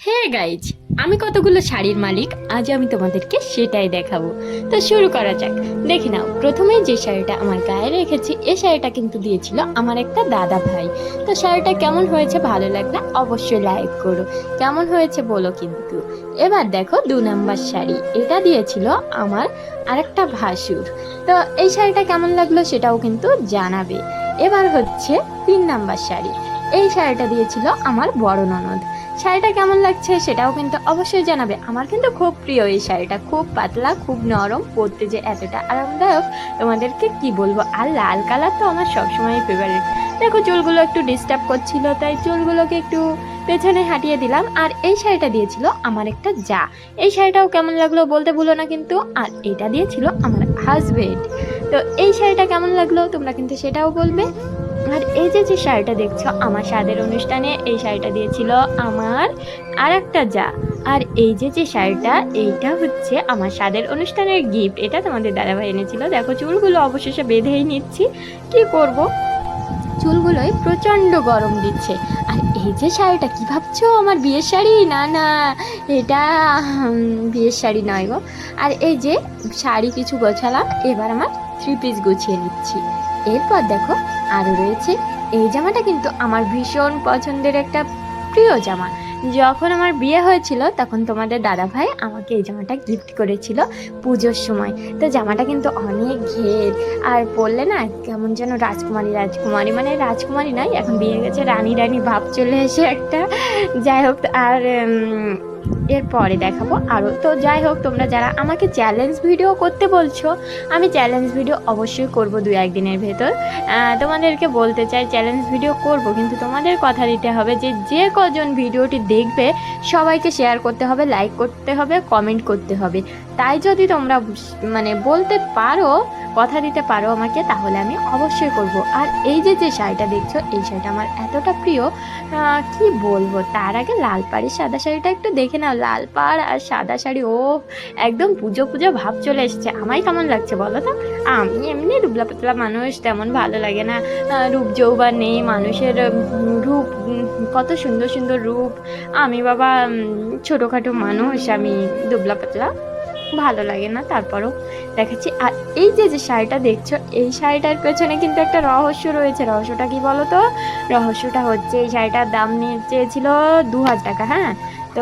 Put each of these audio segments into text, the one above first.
Hey guys আমি কতগুলো শাড়ির মালিক, আজ আমি তোমাদেরকে সেটাই দেখাবো। তো শুরু করা যাক। দেখে নাও প্রথমে যে শাড়িটা আমার গায়ে রেখেছি এই শাড়িটা কিন্তু দিয়েছিল আমার একটা দাদা ভাই। তো শাড়িটা কেমন হয়েছে, ভালো লাগলে অবশ্যই লাইক করো। কেমন হয়েছে বলো কিন্তু। এবার দেখো দু নাম্বার শাড়ি, এটা দিয়েছিল আমার আরেকটা ভাসুর। তো এই শাড়িটা কেমন লাগল সেটাও কিন্তু জানাবে। এবার হচ্ছে তিন নাম্বার শাড়ি, এই শাড়িটা দিয়েছিল আমার বড় ননদ। শাড়িটা কেমন লাগছে সেটাও কিন্তু অবশ্যই জানাবে। আমার কিন্তু খুব প্রিয় এই শাড়িটা। খুব পাতলা, খুব নরম, পরতে যে এতটা আরামদায়ক তোমাদেরকে কি বলব? আর লাল কালার তো আমার সবসময় ফেভারিট দেখো, চুলগুলো একটু ডিস্টার্ব করছিল, তাই চুলগুলোকে একটু পেছনে হাঁটিয়ে দিলাম। আর এই শাড়িটা দিয়েছিল আমার একটা যা। এই শাড়িটাও কেমন লাগল বলতে ভুলো না কিন্তু। আর এটা দিয়েছিল আমার হাজবেন্ড তো এই শাড়িটা কেমন লাগল তোমরা কিন্তু সেটাও বলবে। আর এই যে যে শাড়িটা দেখছ, আমার স্বাদের অনুষ্ঠানে এই শাড়িটা দিয়েছিল আমার আর একটা যা। আর এই যে যে শাড়িটা, এইটা হচ্ছে আমার স্বাদের অনুষ্ঠানের গিফট এটা তোমাদের দাদাভাই এনেছিল। দেখো, চুলগুলো অবশেষে বেঁধেই নিচ্ছি। কি করব? চুলগুলোই প্রচণ্ড গরম দিচ্ছে। আর এই যে শাড়িটা, কি ভাবছ? আমার বিয়ের শাড়ি? না না, এটা বিয়ের শাড়ি নয় গো। আর এই যে শাড়ি কিছু গোছালাম, এবার আমার থ্রি পিস গুছিয়ে নিচ্ছি। এরপর দেখো আরও রয়েছে। এই জামাটা কিন্তু আমার ভীষণ পছন্দের একটা প্রিয় জামা। যখন আমার বিয়ে হয়েছিল, তখন তোমাদের দাদা ভাই আমাকে এই জামাটা গিফট করেছিল পুজোর সময়। তো জামাটা কিন্তু অনেক ঘের। আর পরলে না কেমন যেন রাজকুমারী রাজকুমারী মানে রাজকুমারী নয়, এখন বিয়ে গেছে, রানী রানী ভাব চলে এসে একটা। যাই হোক, আর এরপরে দেখাবো আরও তো যাই হোক, তোমরা যারা আমাকে চ্যালেঞ্জ ভিডিও করতে বলছো, আমি চ্যালেঞ্জ ভিডিও অবশ্যই করব দু একদিনের ভেতর। তোমাদেরকে বলতে চাই চ্যালেঞ্জ ভিডিও করব, কিন্তু তোমাদের কথা দিতে হবে যে যে কজন ভিডিওটি দেখবে, সবাইকে শেয়ার করতে হবে লাইক করতে হবে কমেন্ট করতে হবে। তাই যদি তোমরা মানে বলতে পারো, কথা দিতে পারো আমাকে, তাহলে আমি অবশ্যই করব। আর এই যে যে শাড়িটা দেখছ, এই শাড়িটা আমার এতটা প্রিয় কি বলব? তার আগে লাল পাড়ের সাদা শাড়িটা একটু দেখে নাও। লাল পাড় আর সাদা শাড়ি, ও একদম পুজো পুজো ভাব চলে এসেছে। আমায় কেমন লাগছে বলো তো? আমি এমনি দুবলা পাতলা মানুষ, তেমন ভালো লাগে না। রূপ যৌবান নেই, মানুষের রূপ কত সুন্দর সুন্দর রূপ। আমি বাবা ছোটোখাটো মানুষ, আমি দুবলা পাতলা ভালো লাগে না, তারপরও দেখাচ্ছি। আর এই যে যে শাড়িটা দেখছ, এই শাড়িটার পেছনে কিন্তু একটা রহস্য রয়েছে। রহস্যটা কি বলো তো রহস্যটা হচ্ছে, এই শাড়িটার দাম নিয়ে চেয়েছিল দু হাজার টাকা হ্যাঁ? তো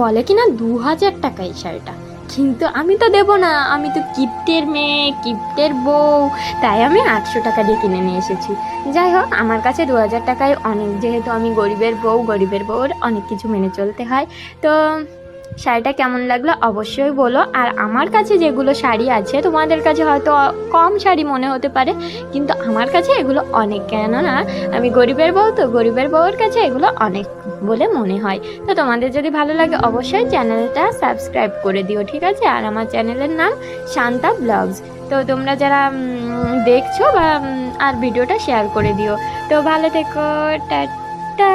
বলে কি না দু হাজার টাকা এই শাড়িটা। কিন্তু আমি তো দেবো না, আমি তো কিপ্টের মেয়ে, কিপ্টের বউ, তাই আমি আটশো টাকা দিয়ে কিনে নিয়ে এসেছি। যাই হোক, আমার কাছে দু হাজার টাকায় অনেক, যেহেতু আমি গরিবের বউ, গরিবের বউর অনেক কিছু মেনে চলতে হয়। তো শাড়িটা কেমন লাগল অবশ্যই বলো। আর আমার কাছে যেগুলো শাড়ি আছে, তোমাদের কাছে হয়তো কম শাড়ি মনে হতে পারে, কিন্তু আমার কাছে এগুলো অনেক কেননা, আমি গরিবের বউ তো, গরিবের বউয়ের কাছে এগুলো অনেক বলে মনে হয়। তো তোমাদের যদি ভালো লাগে অবশ্যই চ্যানেলটা সাবস্ক্রাইব করে দিও, ঠিক আছে? আর আমার চ্যানেলের নাম শান্তা ব্লগস। তো তোমরা যারা দেখছ বা আর ভিডিওটা শেয়ার করে দিও। তো ভালো থেকো, টাটা।